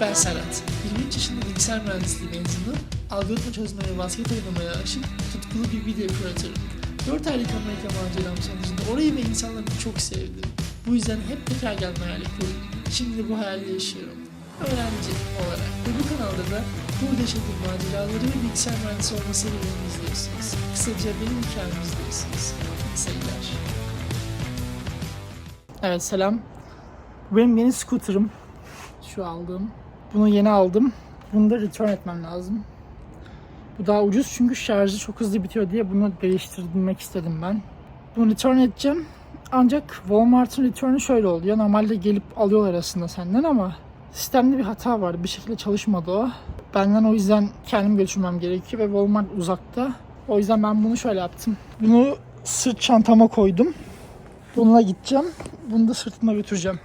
Ben Serhat. 23 yaşında bilgisayar mühendisliği mezunu, algoritma çözmeye basket oynamaya aşık tutkulu bir video kreatörüm. 4 aylık Amerika maceram sonucunda orayı ve insanları çok sevdim. Bu yüzden hep tekrar gelme hayali kurdum. Şimdi de bu hayali yaşıyorum. Öğrenci olarak ve bu kanalda da burada yaşadığım maceraları ve bilgisayar mühendisi olma serüvenimi izliyorsunuz. Kısaca benim hikayemi izliyorsunuz. Seyirler. Evet selam. Bu Benim yeni scooter'ım. Şu aldığım. Bunu yeni aldım. Bunu da return etmem lazım. Bu daha ucuz çünkü şarjı çok hızlı bitiyor diye bunu değiştirmek istedim ben. Bunu return edeceğim. Ancak Walmart'ın return'ü şöyle oluyor. Normalde gelip alıyorlar aslında senden ama sistemde bir hata var. Bir şekilde çalışmadı o. Benden o yüzden kendim götürmem gerekiyor ve Walmart uzakta. O yüzden ben bunu şöyle yaptım. Bunu sırt çantama koydum. Bununla gideceğim. Bunu da sırtımda götüreceğim.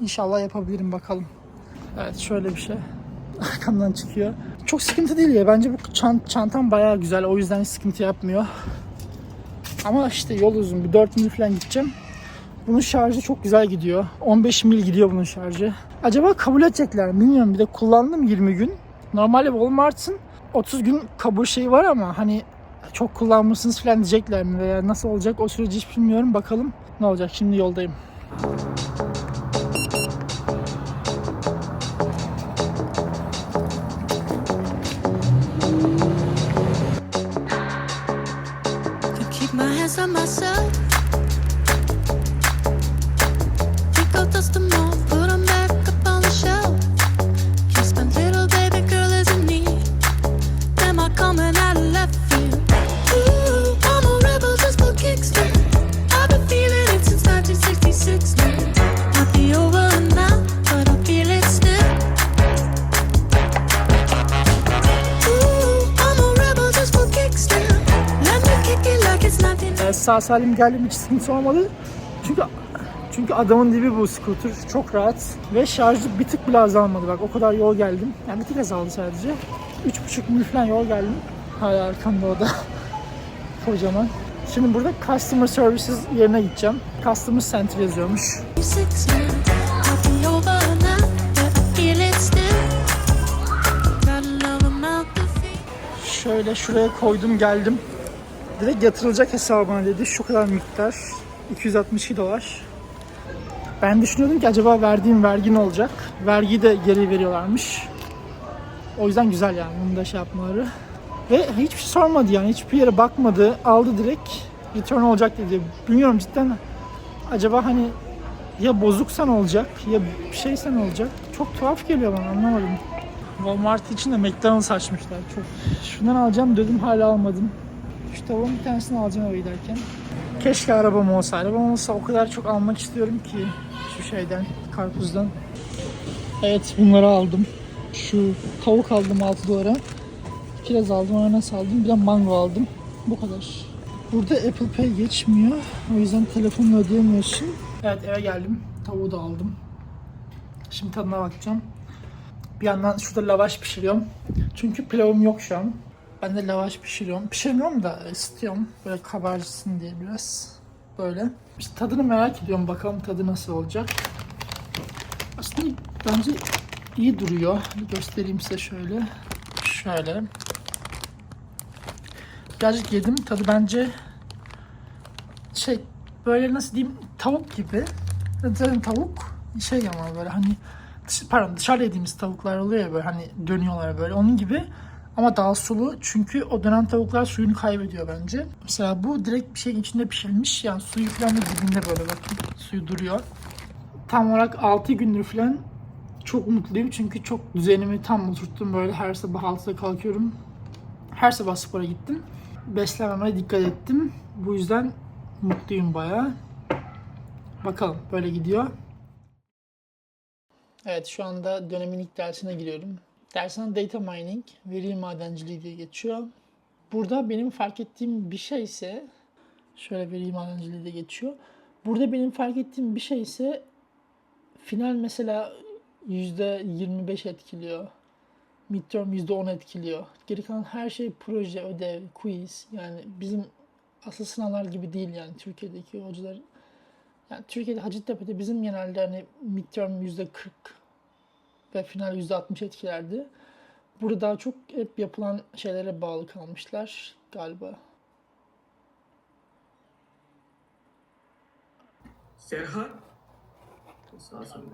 İnşallah yapabilirim bakalım. Evet şöyle bir şey. Arkamdan çıkıyor. Çok sıkıntı değil ya. Bence bu çant çantam bayağı güzel. O yüzden hiç sıkıntı yapmıyor. Ama işte yol uzun. Bir 4 mil falan gideceğim. Bunun şarjı çok güzel gidiyor. 15 mil gidiyor bunun şarjı. Acaba kabul edecekler mi bilmiyorum. Bir de kullandım 20 gün. Normalde Walmart'ın 30 gün kabul şeyi var ama hani çok kullanmışsınız falan diyecekler mi veya nasıl olacak o süreci hiç bilmiyorum. Bakalım ne olacak. Şimdi yoldayım. Myself. Sağ salim geldim hiç sıkıntı olmadı. Çünkü çünkü adamın dibi bu scooter. Çok rahat. Ve şarjı bir tık bile azalmadı. Bak o kadar yol geldim. Yani bir tık azaldı sadece. 3,5 mil falan yol geldim. Hala arkamda o da. Kocaman. Şimdi burada Customer Services yerine gideceğim. Customer Center yazıyormuş. Şöyle şuraya koydum geldim. Direkt yatırılacak hesabına dedi. Şu kadar miktar. 262 dolar. Ben düşünüyordum ki acaba verdiğim vergi ne olacak? Vergi de geri veriyorlarmış. O yüzden güzel yani bunu da şey yapmaları. Ve hiçbir şey sormadı yani hiçbir yere bakmadı. Aldı direkt return olacak dedi. Bilmiyorum cidden acaba hani ya bozuksa ne olacak ya bir şeyse ne olacak? Çok tuhaf geliyor bana anlamadım. Walmart için de McDonald's açmışlar. Çok şundan alacağım dedim hala almadım. Şu tavuğun bir tanesini alacağım eve giderken. Keşke arabam olsa. Arabam olsa o kadar çok almak istiyorum ki şu şeyden, karpuzdan. Evet bunları aldım. Şu tavuk aldım 6 dolara. Kiraz aldım, ananas aldım. Bir de mango aldım. Bu kadar. Burada Apple Pay geçmiyor. O yüzden telefonla ödeyemiyorsun. Evet eve geldim. Tavuğu da aldım. Şimdi tadına bakacağım. Bir yandan şurada lavaş pişiriyorum. Çünkü pilavım yok şu an. Ben de lavaş pişiriyorum. Pişirmiyorum da ısıtıyorum. Böyle kabarsın diye biraz. Böyle. İşte tadını merak ediyorum. Bakalım tadı nasıl olacak. Aslında bence iyi duruyor. Göstereyim size şöyle. Şöyle. Birazcık yedim. Tadı bence şey böyle nasıl diyeyim tavuk gibi. Zaten tavuk şey ama böyle hani dış- pardon dışarıda yediğimiz tavuklar oluyor ya böyle hani dönüyorlar böyle onun gibi ama daha sulu çünkü o dönen tavuklar suyunu kaybediyor bence. Mesela bu direkt bir şeyin içinde pişirilmiş yani suyu falan da dibinde böyle bakın suyu duruyor. Tam olarak 6 gündür falan çok mutluyum çünkü çok düzenimi tam oturttum böyle her sabah 6'da kalkıyorum. Her sabah spora gittim. Beslenmeme dikkat ettim. Bu yüzden mutluyum bayağı. Bakalım böyle gidiyor. Evet şu anda dönemin ilk dersine giriyorum. Dersin adı data mining, veri madenciliği diye geçiyor. Burada benim fark ettiğim bir şey ise şöyle veri madenciliği diye geçiyor. Burada benim fark ettiğim bir şey ise final mesela %25 etkiliyor. Midterm %10 etkiliyor. Geri kalan her şey proje, ödev, quiz. Yani bizim asıl sınavlar gibi değil yani Türkiye'deki hocaların. Yani Türkiye'de Hacettepe'de bizim genelde hani midterm yüzde 40 ve final %60 etkilerdi. Burada daha çok hep yapılan şeylere bağlı kalmışlar galiba. Awesome.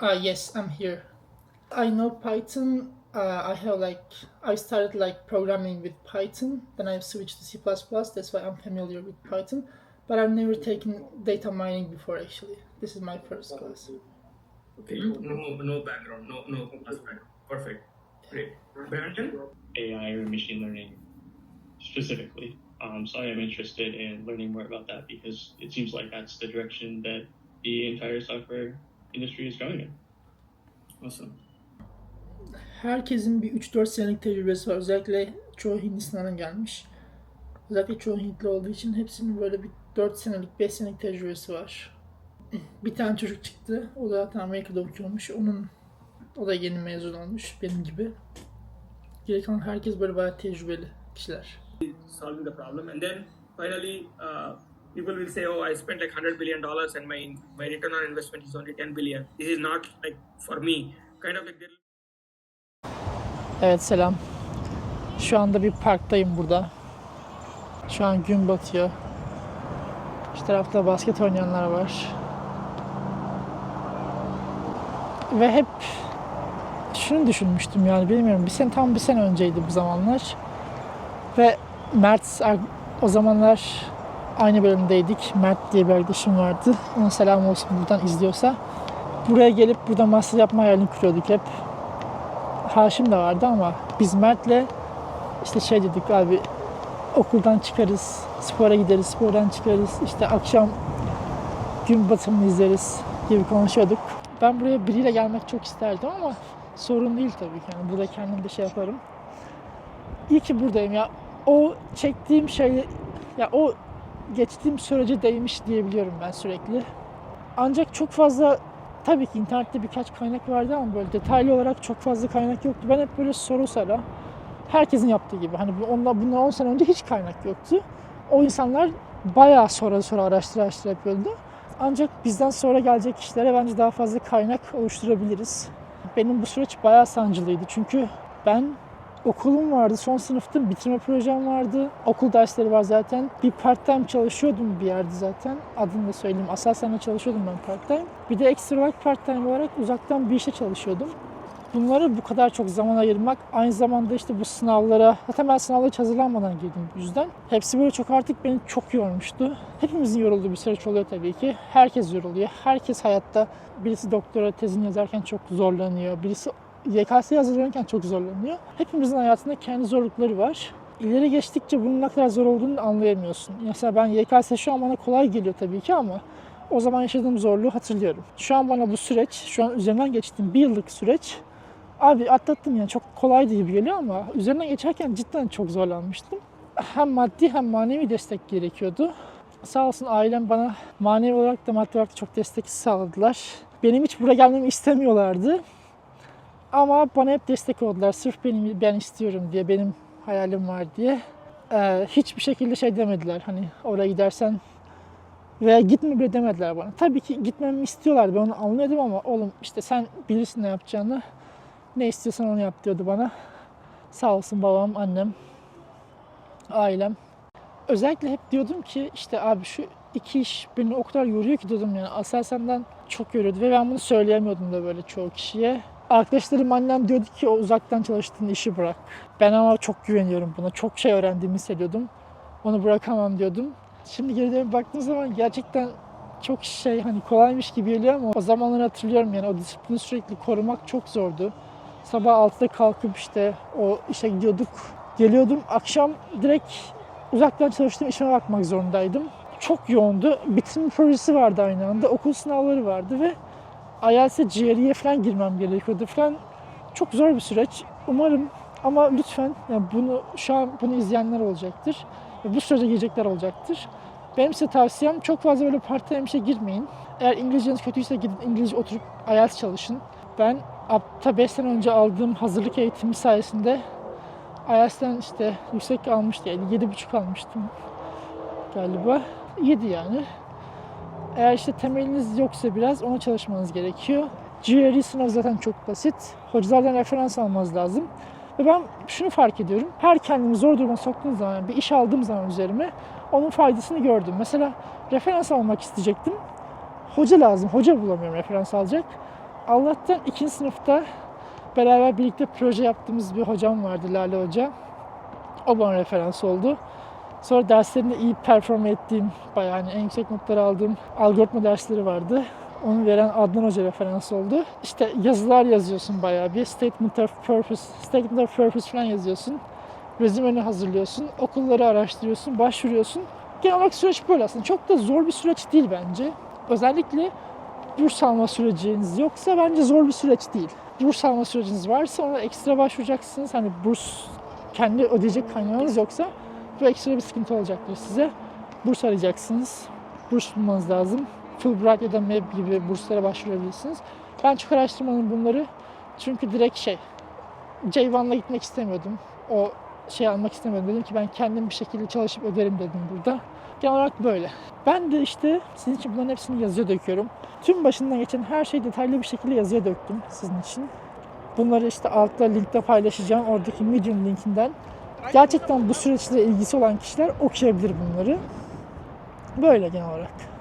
Ah, yes, I'm here. I know Python. Uh, I have like I started like programming with Python, then I switched to C++. That's why I'm familiar with Python. But I've never taken data mining before. Actually, this is my first class. Okay, no, no background, no, no class background. Perfect. Great. Brandon? AI or machine learning specifically. Um, so I am interested in learning more about that because it seems like that's the direction that the entire software industry is going in. Awesome. Herkesin bir 3-4 senelik tecrübesi var. Özellikle çoğu Hindistan'dan gelmiş. Özellikle çoğu Hintli olduğu için hepsinin böyle bir 4 senelik, 5 senelik tecrübesi var. Bir tane çocuk çıktı. O da Amerika'da okuyormuş. Onun o da yeni mezun olmuş benim gibi. Geri kalan herkes böyle bayağı tecrübeli kişiler. Solving the problem. And then finally, uh, people will say, oh, I spent like $100 billion dollars and my, my return on investment is only 10 billion. This is not like for me. Kind of like Evet selam. Şu anda bir parktayım burada. Şu an gün batıyor. Şu tarafta basket oynayanlar var. Ve hep şunu düşünmüştüm yani bilmiyorum bir sene tam bir sene önceydi bu zamanlar. Ve Mert o zamanlar aynı bölümdeydik. Mert diye bir arkadaşım vardı. Ona selam olsun buradan izliyorsa. Buraya gelip burada master yapma hayalini kuruyorduk hep. Haşim de vardı ama biz Mert'le işte şey dedik abi okuldan çıkarız, spora gideriz, spordan çıkarız, işte akşam gün batımını izleriz gibi konuşuyorduk. Ben buraya biriyle gelmek çok isterdim ama sorun değil tabii ki. Yani burada kendim de şey yaparım. İyi ki buradayım ya. O çektiğim şey, ya o geçtiğim sürece değmiş diyebiliyorum ben sürekli. Ancak çok fazla tabii ki internette birkaç kaynak vardı ama böyle detaylı olarak çok fazla kaynak yoktu. Ben hep böyle soru sara herkesin yaptığı gibi hani ondan bundan 10 sene önce hiç kaynak yoktu. O insanlar bayağı sonra sonra araştıra araştıra yapıyordu. Ancak bizden sonra gelecek kişilere bence daha fazla kaynak oluşturabiliriz. Benim bu süreç bayağı sancılıydı çünkü ben okulum vardı, son sınıftım, bitirme projem vardı. Okul dersleri var zaten. Bir part time çalışıyordum bir yerde zaten. Adını da söyleyeyim. Aselsan'da çalışıyordum ben part time. Bir de ekstra olarak part time olarak uzaktan bir işte çalışıyordum. Bunları bu kadar çok zaman ayırmak, aynı zamanda işte bu sınavlara, zaten ben sınavlara hiç hazırlanmadan girdim bu yüzden. Hepsi böyle çok artık beni çok yormuştu. Hepimizin yorulduğu bir süreç oluyor tabii ki. Herkes yoruluyor. Herkes hayatta birisi doktora tezini yazarken çok zorlanıyor. Birisi YKS'ye hazırlanırken çok zorlanıyor. Hepimizin hayatında kendi zorlukları var. İleri geçtikçe bunun ne kadar zor olduğunu anlayamıyorsun. Mesela ben YKS şu an bana kolay geliyor tabii ki ama o zaman yaşadığım zorluğu hatırlıyorum. Şu an bana bu süreç, şu an üzerinden geçtiğim bir yıllık süreç Abi atlattım yani çok kolaydı gibi geliyor ama üzerinden geçerken cidden çok zorlanmıştım. Hem maddi hem manevi destek gerekiyordu. Sağ olsun ailem bana manevi olarak da maddi olarak da çok destek sağladılar. Benim hiç buraya gelmemi istemiyorlardı. Ama bana hep destek oldular. Sırf benim ben istiyorum diye, benim hayalim var diye. Ee, hiçbir şekilde şey demediler. Hani oraya gidersen veya gitme bile demediler bana. Tabii ki gitmemi istiyorlardı. Ben onu anlıyordum ama oğlum işte sen bilirsin ne yapacağını. Ne istiyorsan onu yap diyordu bana. Sağ olsun babam, annem, ailem. Özellikle hep diyordum ki işte abi şu iki iş beni o kadar yoruyor ki diyordum yani Aselsan'dan çok yoruyordu ve ben bunu söyleyemiyordum da böyle çoğu kişiye. Arkadaşlarım annem diyordu ki o uzaktan çalıştığın işi bırak. Ben ama çok güveniyorum buna. Çok şey öğrendiğimi hissediyordum. Onu bırakamam diyordum. Şimdi geri dönüp baktığım zaman gerçekten çok şey hani kolaymış gibi geliyor ama o zamanları hatırlıyorum yani o disiplini sürekli korumak çok zordu. Sabah 6'da kalkıp işte o işe gidiyorduk. Geliyordum akşam direkt uzaktan çalıştığım işime bakmak zorundaydım. Çok yoğundu. Bitirme projesi vardı aynı anda. Okul sınavları vardı ve IELTS'e GRE'ye falan girmem gerekiyordu falan. Çok zor bir süreç. Umarım ama lütfen yani bunu şu an bunu izleyenler olacaktır. Bu sürece girecekler olacaktır. Benim size tavsiyem çok fazla böyle part time işe girmeyin. Eğer İngilizceniz kötüyse gidin İngilizce oturup IELTS çalışın. Ben hatta 5 sene önce aldığım hazırlık eğitimi sayesinde IELTS'ten işte yüksek almıştı yani 7.5 almıştım galiba. 7 yani. Eğer işte temeliniz yoksa biraz ona çalışmanız gerekiyor. GRE sınavı zaten çok basit. Hocalardan referans almanız lazım. Ve ben şunu fark ediyorum. Her kendimi zor duruma soktuğum zaman, bir iş aldığım zaman üzerime onun faydasını gördüm. Mesela referans almak isteyecektim. Hoca lazım. Hoca bulamıyorum referans alacak. Allah'tan ikinci sınıfta beraber birlikte proje yaptığımız bir hocam vardı Lale Hoca. O bana referans oldu. Sonra derslerinde iyi perform ettiğim, bayağı hani en yüksek notları aldığım algoritma dersleri vardı. Onu veren Adnan Hoca referans oldu. İşte yazılar yazıyorsun bayağı bir. Statement of Purpose, Statement of Purpose falan yazıyorsun. Rezümeni hazırlıyorsun. Okulları araştırıyorsun, başvuruyorsun. Genel olarak süreç böyle aslında. Çok da zor bir süreç değil bence. Özellikle burs alma süreciniz yoksa bence zor bir süreç değil. Burs alma süreciniz varsa ona ekstra başvuracaksınız. Hani burs kendi ödeyecek kaynağınız yoksa bu ekstra bir sıkıntı olacaktır size. Burs arayacaksınız. Burs bulmanız lazım. Fulbright ya da MEB gibi burslara başvurabilirsiniz. Ben çok araştırmadım bunları. Çünkü direkt şey, Ceyvan'la gitmek istemiyordum. O şey almak istemiyordum. Dedim ki ben kendim bir şekilde çalışıp öderim dedim burada. Genel olarak böyle. Ben de işte sizin için bunların hepsini yazıya döküyorum. Tüm başından geçen her şeyi detaylı bir şekilde yazıya döktüm sizin için. Bunları işte altta linkte paylaşacağım. Oradaki Medium linkinden. Gerçekten bu süreçle ilgisi olan kişiler okuyabilir bunları. Böyle genel olarak.